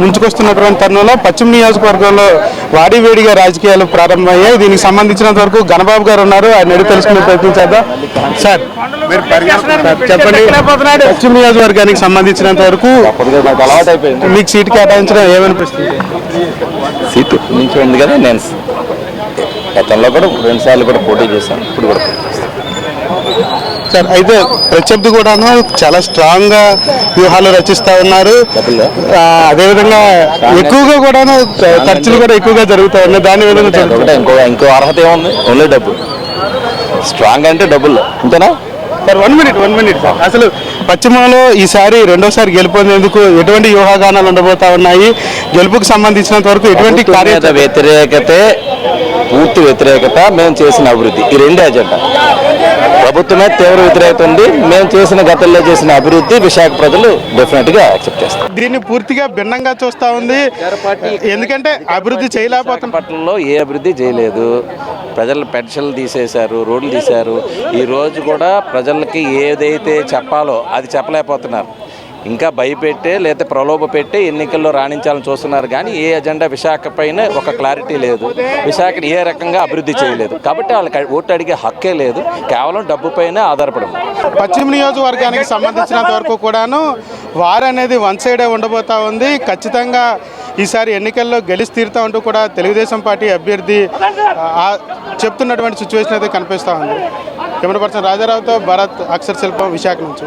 ముంచుకొస్తున్నటువంటి తరుణంలో పశ్చిమ నియోజకవర్గంలో వాడివేడిగా రాజకీయాలు ప్రారంభమయ్యాయి. దీనికి సంబంధించినంత వరకు గణబాబు గారు ఉన్నారు. ఆయన అడిగి తెలుసుకునే ప్రయత్నం చేద్దాం. సార్. చెప్పండి. పశ్చిమ నియోజకవర్గానికి సంబంధించినంత వరకు నాకు అలవాటు అయిపోయింది మీకు సీట్ కేటాయించడం ఏమనిపిస్తుంది? సీటు నుంచి ఉంది కదా. నేను గతంలో కూడా రెండు సార్లు కూడా పోటీ చేశాను. ఇప్పుడు కూడా సార్ అయితే ప్రత్యర్థి కూడాను చాలా స్ట్రాంగ్గా వ్యూహాలు రచిస్తా ఉన్నారు. అదేవిధంగా ఎక్కువగా కూడాను ఖర్చులు కూడా ఎక్కువగా జరుగుతా ఉన్నాయి. దాని విధంగా ఇంకో ఇంకో అర్హత ఏముంది? ఓన్లీ డబ్బు. స్ట్రాంగ్ అంటే డబ్బులు. అంతేనా? Sir one minute one minute sir. అసలు పశ్చిమలో ఈసారి రెండోసారి గెలుపొందేందుకు ఎటువంటి వ్యూహాగానాలు ఉండబోతా ఉన్నాయి? గెలుపుకు సంబంధించినంత వరకు ఎటువంటి కార్యాచరణ వ్యతిరేకతే పూర్తి వ్యతిరేకత మేము చేసిన అభివృద్ధి. ఈ రెండే అజెండా ప్రభుత్వమే తీవ్ర వ్యతిరేకత ఉంది. మేము చేసిన గతంలో చేసిన అభివృద్ధి విశాఖ ప్రజలు డెఫినెట్గా యాక్సెప్ట్ చేస్తారు. దీన్ని పూర్తిగా భిన్నంగా చూస్తా ఉంది. ఎందుకంటే అభివృద్ధి చేయలేకపోతున్న పట్టణంలో ఏ అభివృద్ధి చేయలేదు. ప్రజల పెన్షన్లు తీసేశారు రోడ్లు తీశారు. ఈ రోజు కూడా ప్రజలకి ఏదైతే చెప్పాలో అది చెప్పలేకపోతున్నారు. ఇంకా భయపెట్టే లేదా ప్రలోభ పెట్టే ఎన్నికల్లో రాణించాలని చూస్తున్నారు కానీ ఏ ఎజెండా విశాఖ పైన ఒక క్లారిటీ లేదు. విశాఖని ఏ రకంగా అభివృద్ధి చేయలేదు. కాబట్టి వాళ్ళకి ఓటు అడిగే హక్కే లేదు. కేవలం డబ్బు పైన ఆధారపడి పశ్చిమ నియోజకవర్గానికి సంబంధించినంత వరకు కూడాను వారు అనేది వన్ సైడే ఉండబోతా ఉంది. ఖచ్చితంగా ఈసారి ఎన్నికల్లో గెలిచి తీరుతా ఉంటూ కూడా తెలుగుదేశం పార్టీ అభ్యర్థి చెప్తున్నటువంటి సిచ్యువేషన్ అయితే కనిపిస్తూ ఉంది. కెమెరా పర్సన్ రాజారావుతో భరత్ అక్షర శిల్పం విశాఖ నుంచి.